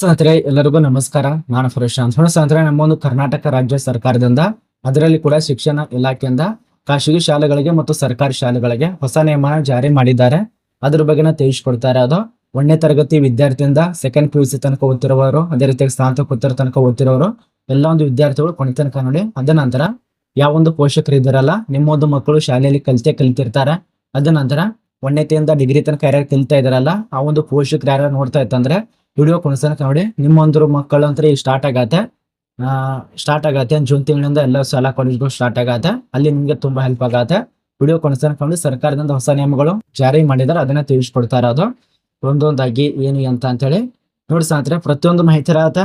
ಸ್ನೇಹಿತರೆ, ಎಲ್ಲರಿಗೂ ನಮಸ್ಕಾರ. ನಾನು ಪ್ರಶಾಂತ್ ನೋಡಿ ಸ್ನೇಹಿತರೆ ನಮ್ಮ ಒಂದು ಕರ್ನಾಟಕ ರಾಜ್ಯ ಸರ್ಕಾರದಿಂದ, ಅದರಲ್ಲಿ ಕೂಡ ಶಿಕ್ಷಣ ಇಲಾಖೆಯಿಂದ ಖಾಸಗಿ ಶಾಲೆಗಳಿಗೆ ಮತ್ತು ಸರ್ಕಾರಿ ಶಾಲೆಗಳಿಗೆ ಹೊಸ ನಿಯಮ ಜಾರಿ ಮಾಡಿದ್ದಾರೆ. ಅದ್ರ ಬಗ್ಗೆನ ತಿಳಿಸ್ಕೊಡ್ತಾರೆ ಅದು ಒಂದನೇ ತರಗತಿ ವಿದ್ಯಾರ್ಥಿಯಿಂದ ಸೆಕೆಂಡ್ ಪಿ ಯು ಸಿ ತನಕ ಓದ್ತಿರುವವರು ಅದೇ ರೀತಿಯಾಗಿ ಸ್ನಾತಕೋತ್ತರ ತನಕ ಓದ್ತಿರೋರು ಎಲ್ಲ ಒಂದು ವಿದ್ಯಾರ್ಥಿಗಳು ಕೊನೆ ತನಕ ನೋಡಿ, ಅದ ನಂತರ ಯಾವ ಒಂದು ಪೋಷಕರು ಇದ್ದಾರಲ್ಲ ನಿಮ್ಮ ಒಂದು ಮಕ್ಕಳು ಶಾಲೆಯಲ್ಲಿ ಕಲಿತೇ ಕಲಿತಿರ್ತಾರೆ, ಅದ ನಂತರ ಒಂದನೇತೆಯಿಂದ ಡಿಗ್ರಿ ತನಕ ಯಾರ್ಯಾರು ಕಲಿತಾ ಇದಾರಲ್ಲ, ಆ ಒಂದು ಪೋಷಕರು ಯಾರು ನೋಡ್ತಾ ಇತ್ತಂದ್ರೆ ವಿಡಿಯೋ ಕೊನೆಸನಕ ನೋಡಿ, ನಿಮ್ಮೊಂದ್ರ ಮಕ್ಕಳು ಅಂತ ಈಗ ಸ್ಟಾರ್ಟ್ ಆಗತ್ತೆ ಸ್ಟಾರ್ಟ್ ಆಗತ್ತೆ ಜೂನ್ ತಿಂಗಳಿಂದ ಎಲ್ಲ ಶಾಲಾ ಕಾಲೇಜ್ಗಳು ಸ್ಟಾರ್ಟ್ ಆಗತ್ತೆ. ಅಲ್ಲಿ ನಿಮಗೆ ತುಂಬಾ ಹೆಲ್ಪ್ ಆಗತ್ತೆ. ವಿಡಿಯೋ ಕೊನೆಸನಕ ನೋಡಿ, ಸರ್ಕಾರದಿಂದ ಹೊಸ ನಿಯಮಗಳು ಜಾರಿ ಮಾಡಿದಾರೆ ಅದನ್ನ ತಿಳಿಸ್ಕೊಡ್ತಾರೆ ಅದು ಒಂದೊಂದಾಗಿ ಏನು ಅಂತ ಅಂತೇಳಿ. ನೋಡಿ ಸ್ನೇಹಿತರೆ, ಪ್ರತಿಯೊಂದು ಮಾಹಿತಿ ಇರತ್ತೆ.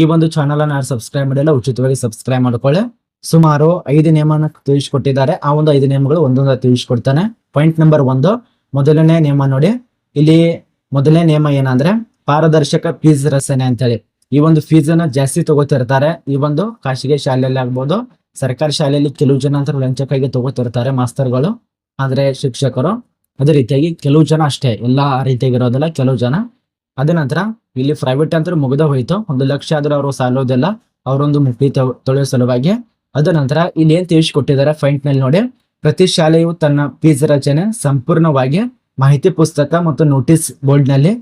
ಈ ಒಂದು ಚಾನಲ್ ಅನ್ನ ಸಬ್ಸ್ಕ್ರೈಬ್ ಮಾಡಿಲ್ಲ, ಉಚಿತವಾಗಿ ಸಬ್ಸ್ಕ್ರೈಬ್ ಮಾಡ್ಕೊಳ್ಳಿ. ಸುಮಾರು ಐದು ನಿಯಮನ ತಿಳಿಸ್ಕೊಟ್ಟಿದ್ದಾರೆ. ಆ ಒಂದು ಐದು ನಿಯಮಗಳು ಒಂದೊಂದು ತಿಳಿಸ್ಕೊಡ್ತಾನೆ. ಪಾಯಿಂಟ್ ನಂಬರ್ ಒಂದು, ಮೊದಲನೇ ನಿಯಮ ನೋಡಿ. ಇಲ್ಲಿ ಮೊದಲನೇ ನಿಯಮ ಏನಂದ್ರೆ ಪಾರದರ್ಶಕ ಫೀಸ್ ರಚನೆ ಅಂತೇಳಿ. ಈ ಒಂದು ಫೀಸ್ ಅನ್ನ ಜಾಸ್ತಿ ತಗೋತಿರ್ತಾರೆ ಈ ಒಂದು ಖಾಸಗಿ ಶಾಲೆಯಲ್ಲಿ ಆಗ್ಬೋದು, ಸರ್ಕಾರಿ ಶಾಲೆಯಲ್ಲಿ ಕೆಲವು ಜನ ಅಂತ ಲಂಚಕ್ಕಾಗಿ ತಗೋತಿರ್ತಾರೆ ಮಾಸ್ತರ್ಗಳು. ಆದ್ರೆ ಶಿಕ್ಷಕರು, ಅದೇ ರೀತಿಯಾಗಿ ಕೆಲವು ಜನ ಅಷ್ಟೇ, ಎಲ್ಲಾ ರೀತಿಯಾಗಿ ಇರೋದಿಲ್ಲ, ಕೆಲವು ಜನ. ಅದ ನಂತರ ಇಲ್ಲಿ ಪ್ರೈವೇಟ್ ಅಂತ ಮುಗಿದ ಹೋಯ್ತು. ಒಂದು ಲಕ್ಷ ಆದ್ರೂ ಅವರು ಸಾಲೋದಿಲ್ಲ, ಅವರೊಂದು ಮುಟ್ಟಿ ತೊಳೆಯೋ ಸಲುವಾಗಿ. ಅದ ನಂತರ ಇಲ್ಲಿ ಏನ್ ತಿಳಿಸಿಕೊಟ್ಟಿದ್ದಾರೆ ಫೈಂಟ್ನಲ್ಲಿ ನೋಡಿ. ಪ್ರತಿ ಶಾಲೆಯು ತನ್ನ ಫೀಸ್ ರಚನೆ ಸಂಪೂರ್ಣವಾಗಿ ಮಾಹಿತಿ ಪುಸ್ತಕ ಮತ್ತು ನೋಟಿಸ್ ಬೋರ್ಡ್ನಲ್ಲಿ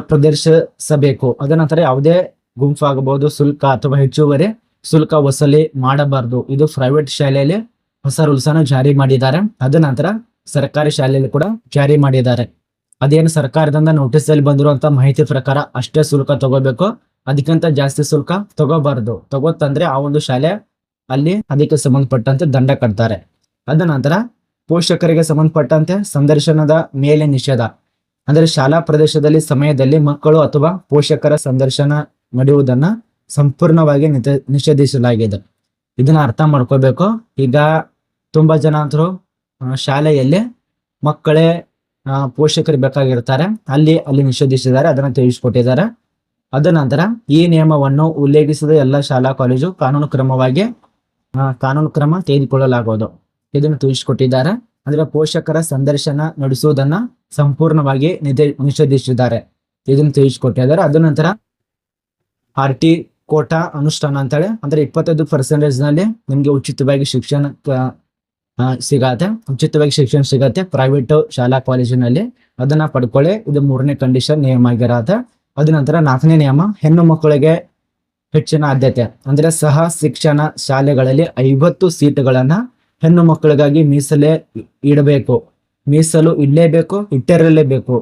ಪ್ರದರ್ಶಿಸಬೇಕು. ಅದ ನಂತರ ಯಾವುದೇ ಗುಂಪಾಗಬಹುದು, ಶುಲ್ಕ ಅಥವಾ ಹೆಚ್ಚುವರಿ ಶುಲ್ಕ ವಸೂಲಿ ಮಾಡಬಾರದು. ಇದು ಪ್ರೈವೇಟ್ ಶಾಲೆಯಲ್ಲಿ ಹೊಸ ರೂಲ್ಸ್ ಅನ್ನು ಜಾರಿ ಮಾಡಿದ್ದಾರೆ. ಅದ ನಂತರ ಸರ್ಕಾರಿ ಶಾಲೆಯಲ್ಲಿ ಕೂಡ ಜಾರಿ ಮಾಡಿದ್ದಾರೆ. ಅದೇನು ಸರ್ಕಾರದಿಂದ ನೋಟಿಸ್ ಅಲ್ಲಿ ಬಂದಿರುವಂತ ಮಾಹಿತಿ ಪ್ರಕಾರ ಅಷ್ಟೇ ಶುಲ್ಕ ತಗೋಬೇಕು. ಅದಕ್ಕಿಂತ ಜಾಸ್ತಿ ಶುಲ್ಕ ತಗೋಬಾರದು. ತಗೋತಂದ್ರೆ ಆ ಒಂದು ಶಾಲೆ ಅಲ್ಲಿ ಅದಕ್ಕೆ ಸಂಬಂಧಪಟ್ಟಂತೆ ದಂಡ ಕಟ್ತಾರೆ. ಅದ ನಂತರ ಪೋಷಕರಿಗೆ ಸಂಬಂಧಪಟ್ಟಂತೆ ಸಂದರ್ಶನದ ಮೇಲೆ ನಿಷೇಧ. ಅಂದ್ರೆ ಶಾಲಾ ಪ್ರದೇಶದಲ್ಲಿ ಸಮಯದಲ್ಲಿ ಮಕ್ಕಳು ಅಥವಾ ಪೋಷಕರ ಸಂದರ್ಶನ ನಡೆಯುವುದನ್ನ ಸಂಪೂರ್ಣವಾಗಿ ನಿಷೇಧಿಸಲಾಗಿದೆ. ಇದನ್ನ ಅರ್ಥ ಮಾಡ್ಕೋಬೇಕು. ಈಗ ತುಂಬಾ ಜನ ಅಂತರು ಶಾಲೆಯಲ್ಲಿ ಮಕ್ಕಳೇ ಪೋಷಕರು ಬೇಕಾಗಿರ್ತಾರೆ. ಅಲ್ಲಿ ಅಲ್ಲಿ ನಿಷೇಧಿಸಿದ್ದಾರೆ, ಅದನ್ನ ತಿಳಿಸ್ಕೊಟ್ಟಿದ್ದಾರೆ. ಅದ ನಂತರ ಈ ನಿಯಮವನ್ನು ಉಲ್ಲೇಖಿಸಿದ ಎಲ್ಲ ಶಾಲಾ ಕಾಲೇಜು ಕಾನೂನು ಕ್ರಮವಾಗಿ ಕಾನೂನು ಕ್ರಮ ತೆಗೆದುಕೊಳ್ಳಲಾಗುವುದು. ಇದನ್ನು ತಿಳಿಸ್ಕೊಟ್ಟಿದ್ದಾರೆ. ಅಂದ್ರೆ ಪೋಷಕರ ಸಂದರ್ಶನ ನಡೆಸುವುದನ್ನ ಸಂಪೂರ್ಣವಾಗಿ ನಿಷೇಧಿಸಿದ್ದಾರೆ. ಇದನ್ನು ತಿಳಿಸ್ಕೊಟ್ಟಿದ್ದಾರೆ ಅದ ನಂತರ ಆರ್ ಟಿ ಕೋಟಾ ಅನುಷ್ಠಾನ ಅಂತೇಳಿ, ಅಂದ್ರೆ ಇಪ್ಪತ್ತೈದು ಪರ್ಸೆಂಟೇಜ್ನಲ್ಲಿ ನಿಮ್ಗೆ ಉಚಿತವಾಗಿ ಶಿಕ್ಷಣ ಸಿಗತ್ತೆ. ಉಚಿತವಾಗಿ ಶಿಕ್ಷಣ ಸಿಗತ್ತೆ ಪ್ರೈವೇಟ್ ಶಾಲಾ ಕಾಲೇಜಿನಲ್ಲಿ. ಅದನ್ನ ಪಡ್ಕೊಳ್ಳಿ. ಇದು ಮೂರನೇ ಕಂಡೀಷನ್ ನಿಯಮ ಆಗಿರತ್ತೆ ಅದ ನಂತರ ನಾಲ್ಕನೇ ನಿಯಮ, ಹೆಣ್ಣು ಮಕ್ಕಳಿಗೆ ಹೆಚ್ಚಿನ ಆದ್ಯತೆ. ಅಂದ್ರೆ ಸಹ ಶಿಕ್ಷಣ ಶಾಲೆಗಳಲ್ಲಿ ಐವತ್ತು ಸೀಟುಗಳನ್ನ ಹೆಣ್ಣು ಮಕ್ಕಳಿಗಾಗಿ ಮೀಸಲೇ ಇಡಬೇಕು. ಮೀಸಲು ಇಡಲೇಬೇಕು ಇಟ್ಟಿರಲೇಬೇಕು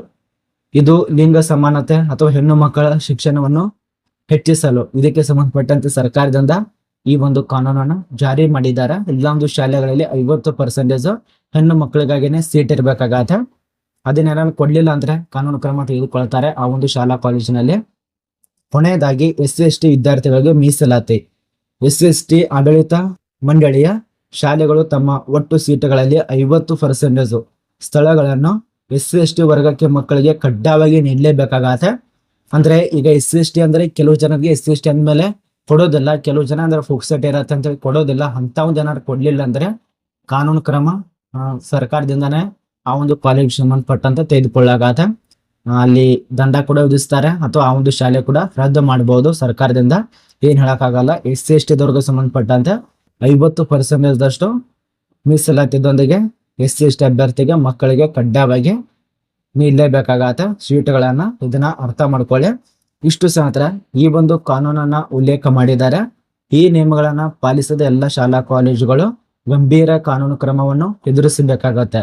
ಇದು ಲಿಂಗ ಸಮಾನತೆ ಅಥವಾ ಹೆಣ್ಣು ಮಕ್ಕಳ ಶಿಕ್ಷಣವನ್ನು ಹೆಚ್ಚಿಸಲು. ಇದಕ್ಕೆ ಸಂಬಂಧಪಟ್ಟಂತೆ ಸರ್ಕಾರದಿಂದ ಈ ಒಂದು ಕಾನೂನನ್ನ ಜಾರಿ ಮಾಡಿದ್ದಾರೆ. ಇಲ್ಲೊಂದು ಶಾಲೆಗಳಲ್ಲಿ ಐವತ್ತು ಪರ್ಸೆಂಟೇಜ್ ಹೆಣ್ಣು ಮಕ್ಕಳಿಗಾಗಿನೇ ಸೀಟ್ ಇರಬೇಕಾಗತ್ತೆ. ಅದನ್ನೇನಾದ್ರು ಕೊಡಲಿಲ್ಲ ಅಂದ್ರೆ ಕಾನೂನು ಕ್ರಮ ತೆಗೆದುಕೊಳ್ತಾರೆ ಆ ಒಂದು ಶಾಲಾ ಕಾಲೇಜಿನಲ್ಲಿ. ಕೊನೆಯದಾಗಿ ಎಸ್ ಸಿ ಎಸ್ ಟಿ ವಿದ್ಯಾರ್ಥಿಗಳಿಗೆ ಮೀಸಲಾತಿ. ಎಸ್ ಸಿ ಎಸ್ ಟಿ ಆಡಳಿತ ಮಂಡಳಿಯ ಶಾಲೆಗಳು ತಮ್ಮ ಒಟ್ಟು ಸೀಟುಗಳಲ್ಲಿ ಐವತ್ತು ಪರ್ಸೆಂಟೇಜ್ ಸ್ಥಳಗಳನ್ನು ಎಸ್ ಎಸ್ ಟಿ ವರ್ಗಕ್ಕೆ ಮಕ್ಕಳಿಗೆ ಕಡ್ಡಾಯವಾಗಿ ನೀಡಲೇಬೇಕಾಗತ್ತೆ. ಅಂದ್ರೆ ಈಗ ಎಸ್ ಸಿ ಎಸ್ ಟಿ ಅಂದ್ರೆ ಕೆಲವು ಜನರಿಗೆ ಎಸ್ ಸಿ ಎಸ್ ಟಿ ಅಂದ್ಮೇಲೆ ಕೊಡೋದಿಲ್ಲ, ಕೆಲವು ಜನ ಅಂದ್ರೆ ಫುಕ್ಸೆಟ್ ಇರತ್ತೆ ಅಂತ ಕೊಡೋದಿಲ್ಲ ಒಂದು ಏನಾದ್ರು ಕೊಡ್ಲಿಲ್ಲ ಅಂದ್ರೆ ಕಾನೂನು ಕ್ರಮ ಸರ್ಕಾರದಿಂದಾನೇ ಆ ಒಂದು ಕಾಲೇಜ್ ಸಂಬಂಧಪಟ್ಟಂತ ತೆಗೆದುಕೊಳ್ಳಾಗತ್ತೆ ಅಲ್ಲಿ ದಂಡ ಕೂಡ ವಿಧಿಸ್ತಾರೆ ಅಥವಾ ಆ ಒಂದು ಶಾಲೆ ಕೂಡ ರದ್ದು ಮಾಡಬಹುದು ಸರ್ಕಾರದಿಂದ. ಏನ್ ಹೇಳೋಕ್ಕಾಗಲ್ಲ, ಎಸ್ ಸಿ ಎಸ್ ಟಿ ದವ್ರಿಗೆ ಸಂಬಂಧಪಟ್ಟಂತೆ ಐವತ್ತು ಪರ್ಸೆಂಟೇಜ್ ದಷ್ಟು ಮೀಸಲಾತಿದೊಂದಿಗೆ ಎಸ್ ಸಿ ಎಸ್ ಟಿ ಅಭ್ಯರ್ಥಿಗೆ ಮಕ್ಕಳಿಗೆ ಕಡ್ಡಾಯವಾಗಿ ನೀಡಲೇಬೇಕಾಗತ್ತೆ ಸೀಟ್ಗಳನ್ನ ಇದನ್ನ ಅರ್ಥ ಮಾಡ್ಕೊಳ್ಳಿ. ಇಷ್ಟು ಸಹತ್ರ ಈ ಒಂದು ಕಾನೂನನ್ನ ಉಲ್ಲೇಖ ಮಾಡಿದ್ದಾರೆ. ಈ ನಿಯಮಗಳನ್ನ ಪಾಲಿಸದ ಎಲ್ಲ ಶಾಲಾ ಕಾಲೇಜುಗಳು ಗಂಭೀರ ಕಾನೂನು ಕ್ರಮವನ್ನು ಎದುರಿಸಬೇಕಾಗತ್ತೆ.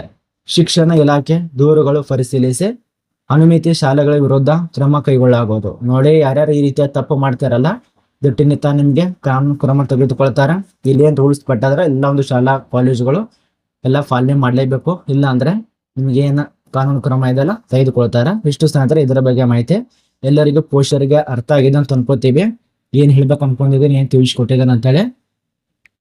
ಶಿಕ್ಷಣ ಇಲಾಖೆ ದೂರುಗಳು ಪರಿಶೀಲಿಸಿ ಅನುಮಿತಿ ಶಾಲೆಗಳ ವಿರುದ್ಧ ಕ್ರಮ ಕೈಗೊಳ್ಳಬಹುದು ನೋಡಿ ಯಾರ್ಯಾರು ಈ ರೀತಿಯ ತಪ್ಪು ಮಾಡ್ತಾರಲ್ಲ ದಿಟ್ಟಿನಿಂದ ನಿಮಗೆ, ಕಾನೂನು ಕ್ರಮ ತೆಗೆದುಕೊಳ್ತಾರೆ. ಇಲ್ಲಿ ಏನು ರೂಲ್ಸ್ ಪಟ್ಟಾದ್ರೆ ಎಲ್ಲ ಒಂದು ಶಾಲಾ, ಕಾಲೇಜುಗಳು ಎಲ್ಲ ಪಾಲನೆ ಮಾಡಲೇಬೇಕು. ಇಲ್ಲ ಅಂದ್ರೆ ನಿಮಗೆ ಏನ ಕಾನೂನು ಕ್ರಮ ಇದೆಲ್ಲ ತೆಗೆದುಕೊಳ್ತಾರೆ. ಇಷ್ಟು ಸ್ನೇಹಿತರೆ, ಇದರ ಬಗ್ಗೆ ಮಾಹಿತಿ. ಎಲ್ಲರಿಗೂ ಪೋಷಕರಿಗೆ ಅರ್ಥ ಆಗಿದೆ ಅಂತ ಅನ್ಕೋತೀವಿ. ಏನು ಹೇಳ್ಬೇಕು ಅನ್ಕೊಂಡಿದ್ದೀನಿ ಏನು ತಿಳಿಸ್ಕೊಟ್ಟಿದ್ದಾನೆ ಅಂತೇಳಿ.